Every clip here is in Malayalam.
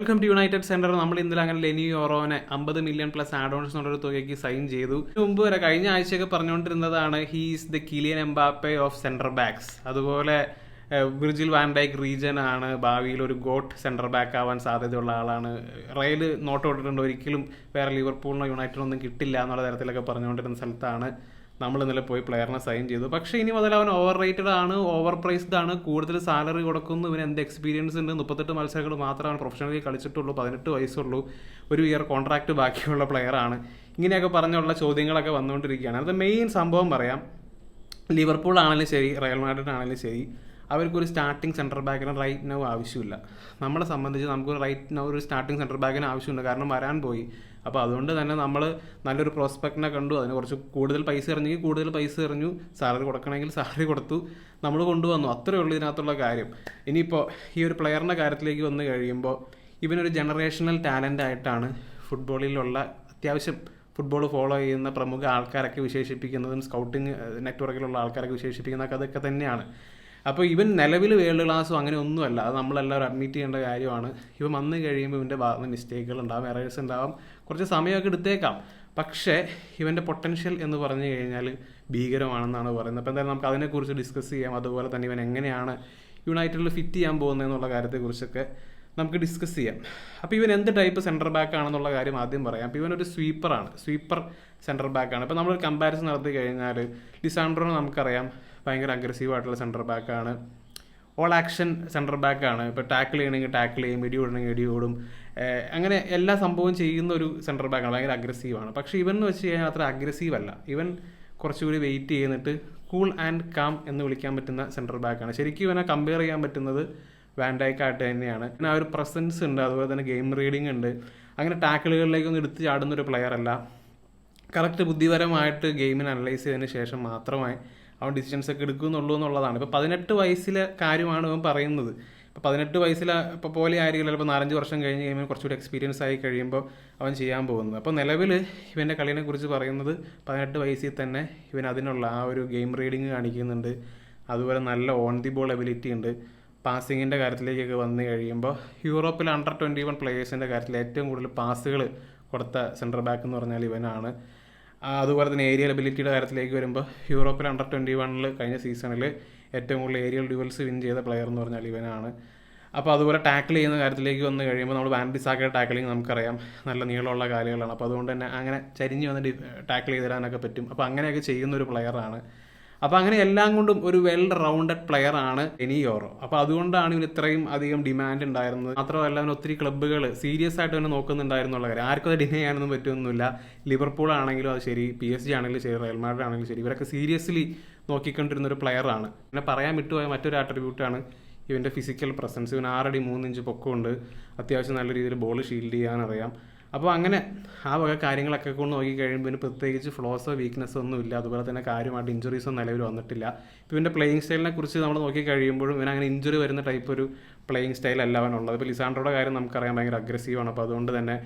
വെൽക്കം ടു യുണൈറ്റഡ് സെന്റർ നമ്മൾ ഇന്നലെ അങ്ങനെ ലെനി യോറോനെ അമ്പത് മില്യൺ പ്ലസ് ആഡ് ഓൺസ് എന്നുള്ളൊരു തുകയ്ക്ക് സൈൻ ചെയ്തു. മുമ്പ് വരെ കഴിഞ്ഞ ആഴ്ചയൊക്കെ പറഞ്ഞുകൊണ്ടിരുന്നതാണ് he's the Kylian Mbappe of centre backs അതുപോലെ ബ്രിജിൽ വാൻഡൈക്ക് റീജൻ ആണ് ഭാവിയിൽ ഒരു ഗോട്ട് സെന്റർ ബാക്ക് ആവാൻ സാധ്യതയുള്ള ആളാണ്. റയൽ നോട്ട് ഇട്ടിട്ടുണ്ട് ഒരിക്കലും വേറെ ലിവർപൂളിനോ യുണൈറ്റഡിനോ ഒന്നും കിട്ടില്ല എന്നുള്ള തരത്തിലൊക്കെ പറഞ്ഞുകൊണ്ടിരുന്ന സ്ഥലത്താണ്. നമ്മൾ ഇന്നലെ പോയി പ്ലെയറിനെ സൈൻ ചെയ്തു. പക്ഷേ ഇനി മുതൽ അവൻ ഓവർ റേറ്റഡ് ആണ് ഓവർ പ്രൈസ്ഡ് ആണ് കൂടുതൽ സാലറി കൊടുക്കുന്നു. ഇവന് എന്ത് എക്സ്പീരിയൻസ് ഉണ്ട്? മുപ്പത്തെട്ട് മത്സരങ്ങൾ മാത്രമാണ് പ്രൊഫഷണലി കളിച്ചിട്ടുള്ളൂ. പതിനെട്ട് വയസ്സുള്ളൂ. ഒരു ഇയർ കോൺട്രാക്ട് ബാക്കിയുള്ള പ്ലെയർ ആണ്. ഇങ്ങനെയൊക്കെ പറഞ്ഞുള്ള ചോദ്യങ്ങളൊക്കെ വന്നുകൊണ്ടിരിക്കുകയാണ്. അത് മെയിൻ സംഭവം പറയാം. ലിവർപൂൾ ആണെങ്കിലും ശരി റയൽ മാഡ്രിഡ് ആണെങ്കിലും ശരി. അവർക്കൊരു സ്റ്റാർട്ടിംഗ് സെന്റർ ബാക്കിന് റൈറ്റ് നൗ ആവശ്യമില്ല. നമ്മളെ സംബന്ധിച്ച് നമുക്ക് റൈറ്റ് നൗ ഒരു സ്റ്റാർട്ടിംഗ് സെന്റർ ബാക്കിന് ആവശ്യമുണ്ട്. കാരണം വരാൻ പോയി. അപ്പോൾ അതുകൊണ്ട് തന്നെ നമ്മൾ നല്ലൊരു പ്രോസ്പെക്റ്റിനെ കണ്ടു. അതിന് കുറച്ച് കൂടുതൽ പൈസ എറിഞ്ഞെങ്കിൽ കൂടുതൽ പൈസ എറിഞ്ഞു സാലറി കൊടുക്കണമെങ്കിൽ സാലറി കൊടുത്തു. നമ്മൾ കൊണ്ടുവന്നു. അത്രയേ ഉള്ളൂ ഇതിനകത്തുള്ള കാര്യം. ഇനിയിപ്പോൾ ഈ ഒരു പ്ലെയറിന്റെ കാര്യത്തിലേക്ക് വന്നു കഴിയുമ്പോൾ ഇവനൊരു ജനറേഷണൽ ടാലന്റ് ആയിട്ടാണ് ഫുട്ബോളിലുള്ള അത്യാവശ്യം ഫുട്ബോൾ ഫോളോ ചെയ്യുന്ന പ്രമുഖ ആൾക്കാരൊക്കെ വിശേഷിപ്പിക്കുന്നതും സ്കൗട്ടിങ് നെറ്റ്വർക്കിലുള്ള ആൾക്കാരൊക്കെ വിശേഷിപ്പിക്കുന്നതൊക്കെ അതൊക്കെ തന്നെയാണ്. അപ്പോൾ ഇവൻ നിലവിൽ വേൾഡ് ക്ലാസ്സും അങ്ങനെ ഒന്നുമല്ല. അത് നമ്മളെല്ലാവരും അഡ്മിറ്റ് ചെയ്യേണ്ട കാര്യമാണ്. ഇവൻ വന്നു കഴിയുമ്പോൾ ഇവന്റെ ഭാഗത്ത് മിസ്റ്റേക്കുകൾ ഉണ്ടാവും എറേഴ്സ് ഉണ്ടാവും. കുറച്ച് സമയമൊക്കെ എടുത്തേക്കാം. പക്ഷേ ഇവന്റെ പൊട്ടൻഷ്യൽ എന്ന് പറഞ്ഞു കഴിഞ്ഞാൽ ഭീകരമാണെന്നാണ് പറയുന്നത്. അപ്പോൾ എന്തായാലും നമുക്ക് അതിനെക്കുറിച്ച് ഡിസ്കസ് ചെയ്യാം. അതുപോലെ തന്നെ ഇവൻ എങ്ങനെയാണ് യുണൈറ്റഡിൽ ഫിറ്റ് ചെയ്യാൻ പോകുന്നത് എന്നുള്ള കാര്യത്തെക്കുറിച്ചൊക്കെ നമുക്ക് ഡിസ്കസ് ചെയ്യാം. അപ്പോൾ ഇവൻ എന്ത് ടൈപ്പ് സെന്റർ ബാക്ക് ആണെന്നുള്ള കാര്യം ആദ്യം പറയാം. അപ്പോൾ ഇവനൊരു സ്വീപ്പറാണ് സ്വീപ്പർ സെന്റർ ബാക്കാണ് ഇപ്പോൾ നമ്മളൊരു കമ്പാരിസൺ നടത്തി കഴിഞ്ഞാൽ ലിസാൻഡ്രോ നമുക്കറിയാം. ഭയങ്കര അഗ്രസീവ് ആയിട്ടുള്ള സെന്റർ ബാക്കാണ് ഓൾ ആക്ഷൻ സെന്റർ ബാക്കാണ് ഇപ്പോൾ ടാക്കിൾ ചെയ്യണമെങ്കിൽ ടാക്കിൾ ചെയ്യും ഇടി ഓടണമെങ്കിൽ ഇടി ഓടും. അങ്ങനെ എല്ലാ സംഭവവും ചെയ്യുന്ന ഒരു സെന്റർ ബാക്കാണ് ഭയങ്കര അഗ്രസീവാണ് പക്ഷേ ഇവൻ എന്ന് വെച്ച് കഴിഞ്ഞാൽ അത്ര അഗ്രസീവ് അല്ല. ഇവൻ കുറച്ചുകൂടി വെയിറ്റ് ചെയ്യുന്നിട്ട് കൂൾ ആൻഡ് കാം എന്ന് വിളിക്കാൻ പറ്റുന്ന സെന്റർ ബാക്കാണ് ശരിക്കും ഇവനെ കമ്പയർ ചെയ്യാൻ പറ്റുന്നത് വാൻഡൈക്കായിട്ട് തന്നെയാണ്. പിന്നെ ആ ഒരു പ്രസൻസ് ഉണ്ട്. അതുപോലെ തന്നെ ഗെയിം റീഡിംഗ് ഉണ്ട്. അങ്ങനെ ടാക്കിളുകളിലേക്കൊന്നും എടുത്ത് ചാടുന്ന ഒരു പ്ലെയർ അല്ല. കറക്റ്റ് ബുദ്ധിപരമായിട്ട് ഗെയിമിനെ അനലൈസ് ചെയ്തതിന് ശേഷം മാത്രമേ അവൻ ഡിസിഷൻസ് ഒക്കെ എടുക്കുന്നുള്ളൂ എന്നുള്ളതാണ്. ഇപ്പോൾ പതിനെട്ട് വയസ്സിലെ കാര്യമാണ് അവൻ പറയുന്നത്. ഇപ്പോൾ പതിനെട്ട് വയസ്സിലെ ഇപ്പോൾ പോലെ ആയിരിക്കില്ല ഇപ്പോൾ നാലഞ്ച് വർഷം കഴിഞ്ഞ് കഴിയുമ്പോൾ കുറച്ചുകൂടി എക്സ്പീരിയൻസ് ആയി കഴിയുമ്പോൾ അവൻ ചെയ്യാൻ പോകുന്നത്. അപ്പോൾ നിലവിൽ ഇവന്റെ കളിനെ കുറിച്ച് പറയുന്നത് പതിനെട്ട് വയസ്സിൽ തന്നെ ഇവൻ അതിനുള്ള ആ ഒരു ഗെയിം റീഡിങ് കാണിക്കുന്നുണ്ട്. അതുപോലെ നല്ല ഓൺ ദി ബോൾ എബിലിറ്റി ഉണ്ട്. പാസിങ്ങിന്റെ കാര്യത്തിലേക്കൊക്കെ വന്നു കഴിയുമ്പോൾ യൂറോപ്പിൽ അണ്ടർ ട്വന്റി വൺ പ്ലേയേഴ്സിന്റെ കാര്യത്തിൽ ഏറ്റവും കൂടുതൽ പാസുകൾ കൊടുത്ത സെന്റർ ബാക്ക് എന്ന് പറഞ്ഞാൽ ഇവനാണ്. അതുപോലെ തന്നെ ഏരിയൽ എബിലിറ്റിയുടെ കാര്യത്തിലേക്ക് വരുമ്പോൾ യൂറോപ്പിൽ അണ്ടർ ട്വന്റി വണ്ണിൽ കഴിഞ്ഞ സീസണിൽ ഏറ്റവും കൂടുതൽ ഏരിയൽ ഡ്യൂവൽസ് വിൻ ചെയ്ത പ്ലെയർ എന്ന് പറഞ്ഞാൽ ഇവനാണ്. അപ്പോൾ അതുപോലെ ടാക്കിൾ ചെയ്യുന്ന കാര്യത്തിലേക്ക് വന്ന് കഴിയുമ്പോൾ നമ്മൾ വാൻഡിസാക്കയുടെ ടാക്കിളിങ് നമുക്കറിയാം. നല്ല നീളമുള്ള കാലുകളാണ്. അപ്പോൾ അതുകൊണ്ട് തന്നെ അങ്ങനെ ചരിഞ്ഞ് വന്ന് ടാക്കിൾ ചെയ്ത് തരാനൊക്കെ പറ്റും. അപ്പോൾ അങ്ങനെയൊക്കെ ചെയ്യുന്ന ഒരു പ്ലെയറാണ് അപ്പോൾ അങ്ങനെ എല്ലാം കൊണ്ടും ഒരു വെൽ റൗണ്ടഡ് പ്ലെയർ ആണ് എനിയോറോ അപ്പോൾ അതുകൊണ്ടാണ് ഇവന് ഇത്രയും അധികം ഡിമാൻഡ് ഉണ്ടായിരുന്നത്. മാത്രമല്ല അവന് ഒത്തിരി ക്ലബ്ബുകൾ സീരിയസ് ആയിട്ട് അവനെ നോക്കുന്നുണ്ടായിരുന്നുള്ള കാര്യം ആർക്കും അത് ഡിനൈ ചെയ്യാനൊന്നും പറ്റുമൊന്നുമില്ല ലിവർപൂൾ ആണെങ്കിലും അത് ശരി പി എസ് ജി ആണെങ്കിലും ശരി റയൽ മാഡ്രിഡ് ആണെങ്കിലും ശരി ഇവരൊക്കെ സീരിയസ്ലി നോക്കിക്കൊണ്ടിരുന്ന ഒരു പ്ലെയർ ആണ്. പിന്നെ പറയാൻ വിട്ടുപോയ മറ്റൊരു ആട്രിബ്യൂട്ടാണ് ഇവന്റെ ഫിസിക്കൽ പ്രസൻസ് ഇവൻ ആറടി മൂന്നിഞ്ച് പൊക്കമുണ്ട്. അത്യാവശ്യം നല്ല രീതിയിൽ ബോൾ ഷീൽഡ് ചെയ്യാനറിയാം. അപ്പോൾ അങ്ങനെ ആ വക കാര്യങ്ങളൊക്കെ കൊണ്ട് നോക്കി കഴിയുമ്പോൾ പ്രത്യേകിച്ച് ഫ്ലോസോ വീക്ക്നെസ്സോ ഒന്നും ഇല്ല അതുപോലെ തന്നെ കാര്യമായിട്ട് ഇഞ്ചുറീസോ നിലവിൽ വന്നിട്ടില്ല. ഇവന്റെ പ്ലേയിങ് സ്റ്റൈലിനെ കുറിച്ച് നമ്മൾ നോക്കി കഴിയുമ്പോഴും ഇവൻ അങ്ങനെ ഇഞ്ചുറി വരുന്ന ടൈപ്പ് ഒരു പ്ലേയിങ് സ്റ്റൈൽ അല്ല അവനുള്ളത് ഇപ്പോൾ ലിസാൻഡ്രോയുടെ കാര്യം നമുക്കറിയാം ഭയങ്കര അഗ്രസീവാണ് അപ്പോൾ അതുകൊണ്ട് തന്നെ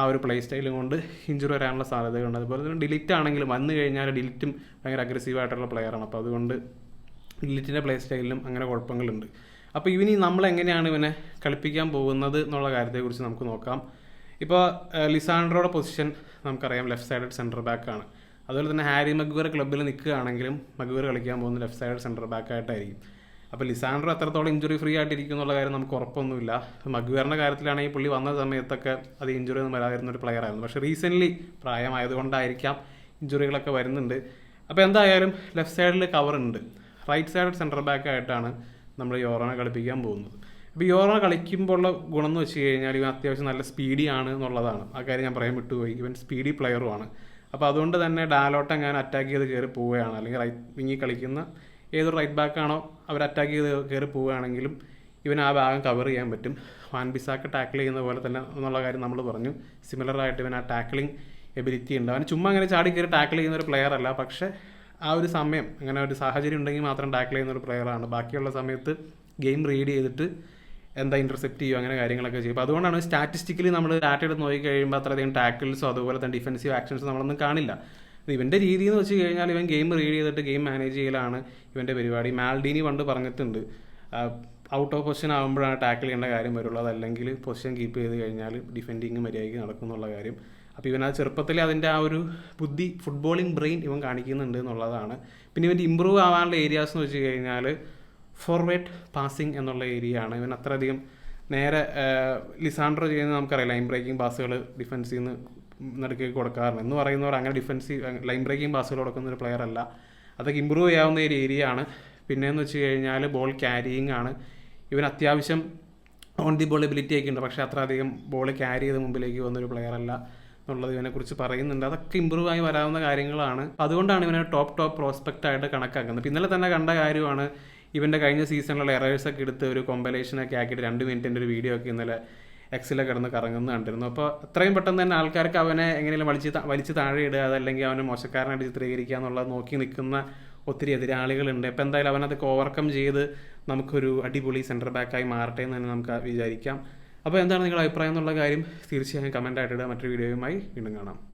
ആ ഒരു പ്ലേ സ്റ്റൈലും കൊണ്ട് ഇഞ്ചുറി വരാനുള്ള സാധ്യതയുണ്ട് അതുപോലെ തന്നെ ഡിലിറ്റ് ആണെങ്കിലും വന്നു കഴിഞ്ഞാൽ ഡിലിറ്റും ഭയങ്കര അഗ്രസീവായിട്ടുള്ള പ്ലെയറാണ് അപ്പോൾ അതുകൊണ്ട് ഡിലിറ്റിന്റെ പ്ലേ സ്റ്റൈലിലും അങ്ങനെ കുഴപ്പങ്ങളുണ്ട്. അപ്പോൾ ഇവനി നമ്മൾ എങ്ങനെയാണ് ഇവനെ കളിപ്പിക്കാൻ പോകുന്നത് എന്നുള്ള കാര്യത്തെക്കുറിച്ച് നമുക്ക് നോക്കാം. ഇപ്പോൾ ലിസാൻഡ്രോയുടെ പൊസിഷൻ നമുക്കറിയാം ലെഫ്റ്റ് സൈഡഡ് സെന്റർ ആണ്. അതുപോലെ തന്നെ ഹാരി മഗ്വർ ക്ലബ്ബിൽ നിൽക്കുകയാണെങ്കിലും മഗ്വർ കളിക്കാൻ പോകുന്ന ലെഫ്റ്റ് സൈഡ് സെന്റർ ബാക്കായിട്ടായിരിക്കും അപ്പോൾ ലിസാൻഡ്രോ എത്രത്തോളം ഇഞ്ചുറി ഫ്രീ ആയിട്ടിരിക്കും എന്നുള്ള കാര്യം നമുക്ക് ഉറപ്പൊന്നുമില്ല. മഗ്വേറിന്റെ കാര്യത്തിലാണെങ്കിൽ പുള്ളി വന്ന സമയത്തൊക്കെ അത് ഇഞ്ചുറി ഒന്നും വരാതിരുന്ന ഒരു പ്ലെയർ ആയിരുന്നു. പക്ഷേ റീസെന്റ്ലി പ്രായമായതുകൊണ്ടായിരിക്കാം ഇഞ്ചുറികളൊക്കെ വരുന്നുണ്ട്. അപ്പോൾ എന്തായാലും ലെഫ്റ്റ് സൈഡിൽ കവർ ഉണ്ട്. റൈറ്റ് സൈഡ് സെന്റർ ബാക്ക് ആയിട്ടാണ് നമ്മൾ യോറോനെ കളിപ്പിക്കാൻ പോകുന്നത്. അപ്പോൾ യോറോ കളിക്കുമ്പോൾ ഉള്ള ഗുണം എന്ന് വെച്ച് കഴിഞ്ഞാൽ ഇവൻ അത്യാവശ്യം നല്ല സ്പീഡിയാണ് എന്നുള്ളതാണ്. ആ കാര്യം ഞാൻ പറയാൻ വിട്ടുപോയി. ഇവൻ സ്പീഡി പ്ലെയറുമാണ് അപ്പോൾ അതുകൊണ്ട് തന്നെ ഡാലോട്ട് ഞാൻ അറ്റാക്ക് ചെയ്ത് കയറി പോവുകയാണ്. അല്ലെങ്കിൽ റൈറ്റ് വിങ്ങി കളിക്കുന്ന ഏതൊരു റൈറ്റ് ബാക്കാണോ അവർ അറ്റാക്ക് ചെയ്ത് കയറി പോവുകയാണെങ്കിലും ഇവൻ ആ ഭാഗം കവർ ചെയ്യാൻ പറ്റും. വാൻ ബിസാക്ക് ടാക്കിൾ ചെയ്യുന്ന പോലെ തന്നെ എന്നുള്ള കാര്യം നമ്മൾ പറഞ്ഞു. സിമിലർ ആയിട്ട് ഇവൻ ആ ടാക്കിളിങ് എബിലിറ്റി ഉണ്ട്. അവൻ ചുമ്മാ അങ്ങനെ ചാടി കയറി ടാക്കിൾ ചെയ്യുന്ന ഒരു പ്ലെയർ അല്ല. പക്ഷേ ആ ഒരു സമയം അങ്ങനെ ഒരു സാഹചര്യം ഉണ്ടെങ്കിൽ മാത്രം ടാക്കിൾ ചെയ്യുന്ന ഒരു പ്ലെയറാണ് ബാക്കിയുള്ള സമയത്ത് ഗെയിം റീഡ് ചെയ്തിട്ട് എന്താ ഇന്റർസെപ്റ്റ് ചെയ്യുക അങ്ങനെ കാര്യങ്ങളൊക്കെ ചെയ്യും. അപ്പോൾ അതുകൊണ്ടാണ് സ്റ്റാറ്റിസ്റ്റിക്കലി നമ്മൾ ഡാറ്റ എടുത്ത് നോക്കി കഴിയുമ്പോൾ അത്രയധികം ടാക്കിൾസോ അതുപോലെ തന്നെ ഡിഫൻസീവ് ആക്ഷൻസ് നമ്മളൊന്നും കാണില്ല. ഇവന്റെ രീതി എന്ന് വെച്ച് കഴിഞ്ഞാൽ ഇവൻ ഗെയിം റീഡ് ചെയ്തിട്ട് ഗെയിം മാനേജ് ചെയ്യലാണ് ഇവന്റെ പരിപാടി. മാൽഡീനി പണ്ട് പറഞ്ഞിട്ടുണ്ട് ഔട്ട് ഓഫ് പൊസിഷൻ ആകുമ്പോഴാണ് ടാക്കിൾ ചെയ്യേണ്ട കാര്യം വരുള്ളൂ. അതല്ലെങ്കിൽ പൊസിഷൻ കീപ്പ് ചെയ്ത് കഴിഞ്ഞാൽ ഡിഫെൻഡിങ് മര്യാദയ്ക്ക് നടക്കും എന്നുള്ള കാര്യം. അപ്പോൾ ഇവൻ ആ ചെറുപ്പത്തിൽ അതിന്റെ ആ ഒരു ബുദ്ധി ഫുട്ബോളിംഗ് ബ്രെയിൻ ഇവൻ കാണിക്കുന്നുണ്ട് എന്നുള്ളതാണ്. പിന്നെ ഇവന്റെ ഇമ്പ്രൂവ് ആവാനുള്ള ഏരിയാസ് എന്ന് വെച്ച് കഴിഞ്ഞാൽ ഫോർവേഡ് പാസിംഗ് എന്നുള്ള ഏരിയ ആണ് ഇവൻ അത്രയധികം നേരെ ലിസാൻഡ്രോ ചെയ്യുന്ന നമുക്കറിയാം. ലൈൻ ബ്രേക്കിംഗ് പാസുകൾ ഡിഫൻസിൽ നിന്ന് നടുക്കേക്ക് കൊടുക്കാറുണ്ട്. എന്ന് പറയുന്നവർ അങ്ങനെ ഡിഫൻസീവ് ലൈൻ ബ്രേക്കിംഗ് പാസുകൾ കൊടുക്കുന്ന ഒരു പ്ലെയർ അല്ല. അതൊക്കെ ഇമ്പ്രൂവ് ചെയ്യാവുന്ന ഒരു ഏരിയ ആണ് പിന്നെയെന്ന് വെച്ച് കഴിഞ്ഞാൽ ബോൾ ക്യാരിയിങ് ആണ്. ഇവൻ അത്യാവശ്യം ഓൺ ദി ബോൾ എബിലിറ്റി ഒക്കെ ഉണ്ട്. പക്ഷേ അത്ര അധികം ബോൾ ക്യാരി ചെയ്ത് മുമ്പിലേക്ക് വന്നൊരു പ്ലെയർ അല്ല എന്നുള്ളത് ഇവനെക്കുറിച്ച് പറയുന്നുണ്ട്. അതൊക്കെ ഇമ്പ്രൂവ് ആയി വരാവുന്ന കാര്യങ്ങളാണ്. അതുകൊണ്ടാണ് ഇവനെ ടോപ്പ് ടോപ്പ് പ്രോസ്പെക്റ്റ് ആയിട്ട് കണക്കാക്കുന്നത്. ഇന്നലെ തന്നെ കണ്ട കാര്യമാണ് ഇവന്റെ കഴിഞ്ഞ സീസണിലുള്ള എറേഴ്സ് ഒക്കെ എടുത്ത് ഒരു കോമ്പലേഷനൊക്കെ ആക്കിയിട്ട് രണ്ട് മിനിറ്റിന്റെ ഒരു വീഡിയോ ഒക്കെ ഇന്നലെ എക്സിലൊക്കെ കിടന്ന് കറങ്ങുന്ന കണ്ടിരുന്നു. അപ്പോൾ അത്രയും പെട്ടെന്ന് തന്നെ ആൾക്കാർക്ക് അവനെ എങ്ങനെയും വലിച്ച് വലിച്ച് താഴെ ഇടുക അതല്ലെങ്കിൽ അവനെ മോശക്കാരനായിട്ട് ചിത്രീകരിക്കുക എന്നുള്ളത് നോക്കി നിൽക്കുന്ന ഒത്തിരി എതിരാളികളുണ്ട്. അപ്പോൾ എന്തായാലും അവനതൊക്കെ ഓവർകം ചെയ്ത് നമുക്കൊരു അടിപൊളി സെന്റർ ബാക്കായി മാറട്ടെ എന്ന് തന്നെ നമുക്ക് വിചാരിക്കാം. അപ്പോൾ എന്താണ് നിങ്ങളുടെ അഭിപ്രായം എന്നുള്ള കാര്യം തീർച്ചയായും കമന്റ് ആയിട്ട് ഇടുക. മറ്റൊരു വീഡിയോയുമായി വീണ്ടും കാണാം.